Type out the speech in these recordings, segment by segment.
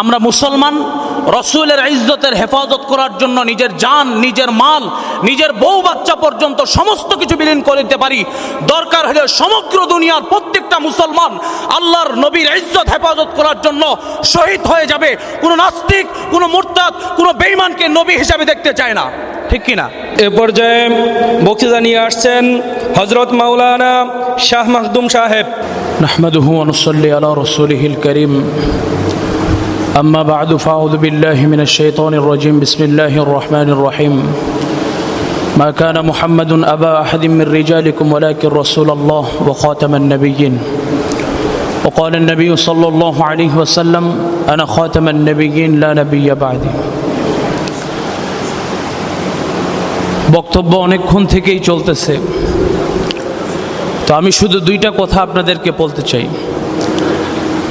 আমরা মুসলমান রসুলের ইজ্জতের হেফাজত করার জন্য নিজের যান নিজের মাল নিজের বউ বাচ্চা পর্যন্ত সমস্ত কিছু বিলীন করে দিতে পারি। দরকার হলে সমগ্র দুনিয়ার প্রত্যেকটা মুসলমান আল্লাহর নবীর ইজ্জত হেফাজত করার জন্য শহীদ হয়ে যাবে। কোনো নাস্তিক কোনো মোরতাদ কোনো বেইমানকে নবী হিসাবে দেখতে চায় না। ঠিক কিনা এ পর্যায়ে বক্তৃতা নিয়ে আসছেন হজরত মাওলানা শাহ মাহদুম সাহেব। নাহমাদুহু আনুসল্লি আলা রসুলিহিল করিম। أما بعد فأعوذ بالله من الشيطان الرجيم بسم الله الرحمن الرحيم ما كان محمد أبا أحد من رجالكم ولكن رسول الله وخاتم النبيين وقال النبي صلى الله عليه وسلم أنا خاتم النبيين لا نبي بعدي বক্তব্য অনেকক্ষণ থেকেই চলতেছে তো আমি শুধু দুইটা কথা আপনাদেরকে বলতে চাই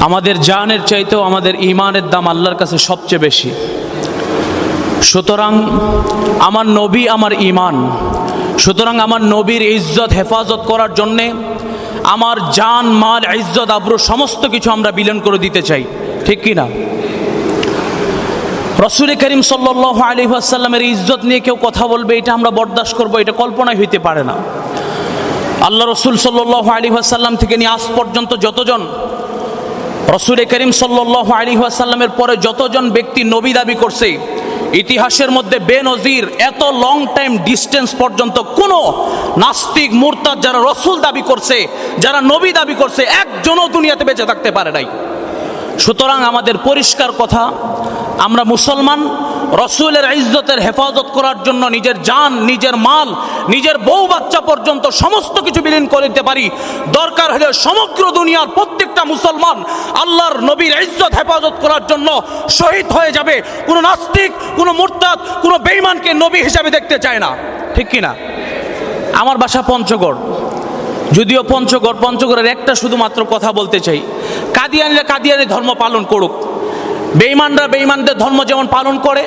আমাদের জানের চাইতেও আমাদের ইমানের দাম আল্লাহর কাছে সবচেয়ে বেশি। সুতরাং আমার নবী আমার ইমান সুতরাং আমার নবীর ইজ্জত, হেফাজত করার জন্যে আমার জান, মাল, ইজ্জত, আব্রু সমস্ত কিছু আমরা বিলন করে দিতে চাই। ঠিক কি না রসুল করিম সাল্লাহ আলী আসাল্লামের ইজ্জত নিয়ে কেউ কথা বলবে, এটা আমরা বরদাস্ত করব, এটা কল্পনাই হইতে পারে না। আল্লাহ রসুল সাল্লাহ আলী আসাল্লাম থেকে নিয়ে আজ পর্যন্ত যতজন রসুল করিম সাল্লাহ আলী আসাল্লামের পরে যতজন ব্যক্তি নবী দাবি করছে, ইতিহাসের মধ্যে বেনজির এত লং টাইম ডিস্টেন্স পর্যন্ত কোনো নাস্তিক, মুরতাদ যারা রসুল দাবি করছে, যারা নবী দাবি করছে, একজনও দুনিয়াতে বেঁচে থাকতে পারে নাই। সুতরাং আমাদের পরিষ্কার কথা, আমরা মুসলমান রসুলের ইজ্জতের হেফাজত করার জন্য নিজের জান, নিজের মাল, নিজের বউ বাচ্চা পর্যন্ত সমস্ত কিছু বিলীন করে দিতে পারি। দরকার হলে সমগ্র দুনিয়ার প্রত্যেকটা মুসলমান আল্লাহর নবীর ইজ্জত হেফাজত করার জন্য শহীদ হয়ে যাবে। কোনো নাস্তিক, কোনো মুরতাদ, কোনো বেঈমানকে নবী হিসাবে দেখতে চায় না। ঠিক কিনা? আমার বাসা পঞ্চগড়। যদিও পঞ্চগড়, পঞ্চগড়ের একটা শুধুমাত্র কথা বলতে চাই। কাদিয়ানিরা কাদিয়ানি ধর্ম পালন করুক। বেইমানরা বেইমানদের ধর্ম যেমন পালন করে,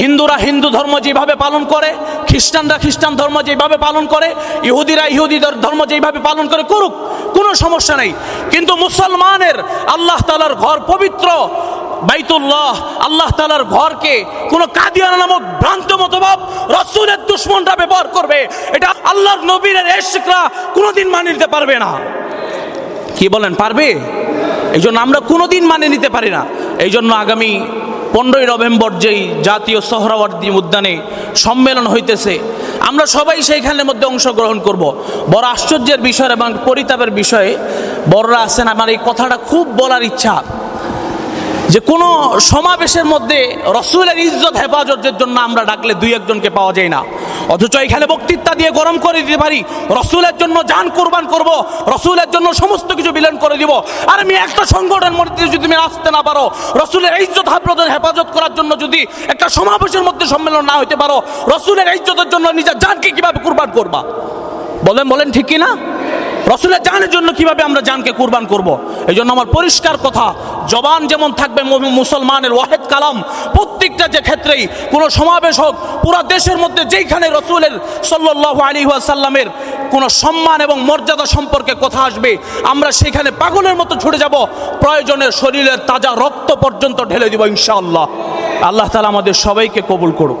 হিন্দুরা হিন্দু ধর্ম যেভাবে পালন করে, খ্রিস্টানরা খ্রিস্টান ধর্ম যেভাবে পালন করে, ইহুদিরা ইহুদিদের ধর্ম যেভাবে পালন করে করুক, কোনো সমস্যা নেই। কিন্তু মুসলমানের আল্লাহ তালার ঘর পবিত্র, বাইতুল্লাহ, আল্লাহ তালার ঘরকে কোনো কাদিয়ানা নামক ভ্রান্ত মতভাব রসুলের দুশ্মনরা ব্যবহার করবে, এটা আল্লাহর নবীর এশকরা কোনোদিন মানে নিতে পারবে না। কি বলেন, পারবে? এই জন্য আমরা কোনোদিন মানে নিতে পারি না। এই জন্য আগামী পনেরোই নভেম্বর যেই জাতীয় সোহরাওয়ার্দী উদ্যানে সম্মেলন হইতেছে, আমরা সবাই সেইখানের মধ্যে অংশগ্রহণ করব। বড় আশ্চর্যের বিষয় এবং পরিতাপের বিষয়ে, বড়রা আছেন, আমার এই কথাটা খুব বলার ইচ্ছা। যে কোনো সমাবেশের মধ্যে রসুলের ইজ্জত, হেফাজতের জন্য আমরা ডাকলে দুই একজনকে পাওয়া যায় না। অথচ এখানে বক্তৃতা দিয়ে গরম করে দিতে পারি, রসুলের জন্য যান কোরবান করব, রসুলের জন্য সমস্ত কিছু বিলীন করে দিব। আর আমি একটা সংগঠনের মধ্যে যদি তুমি আসতে না পারো, রসুলের ইজ্জত হাফরতের হেফাজত করার জন্য যদি একটা সমাবেশের মধ্যে সম্মেলন না হইতে পারো, রসুলের ইজ্জতের জন্য নিজের জানকে কীভাবে কোরবান করবা? বলেন বলেন ঠিক কি না রসুলের জানের জন্য কীভাবে আমরা জানকে কুরবান করব। এই জন্য আমার পরিষ্কার কথা, জবান যেমন থাকবে মুসলমানের ওয়াহেদ কালাম, প্রত্যেকটা যে ক্ষেত্রেই, কোনো সমাবেশ হোক, পুরো দেশের মধ্যে যেইখানে রসুলের সাল্লাহ আলী সাল্লামের কোনো সম্মান এবং মর্যাদা সম্পর্কে কথা আসবে, আমরা সেখানে পাগলের মতো ছুটে যাব প্রয়োজনের শরীরের তাজা রক্ত পর্যন্ত ঢেলে দিব ইনশাআল্লাহ আল্লাহ তালা আমাদের সবাইকে কবুল করুক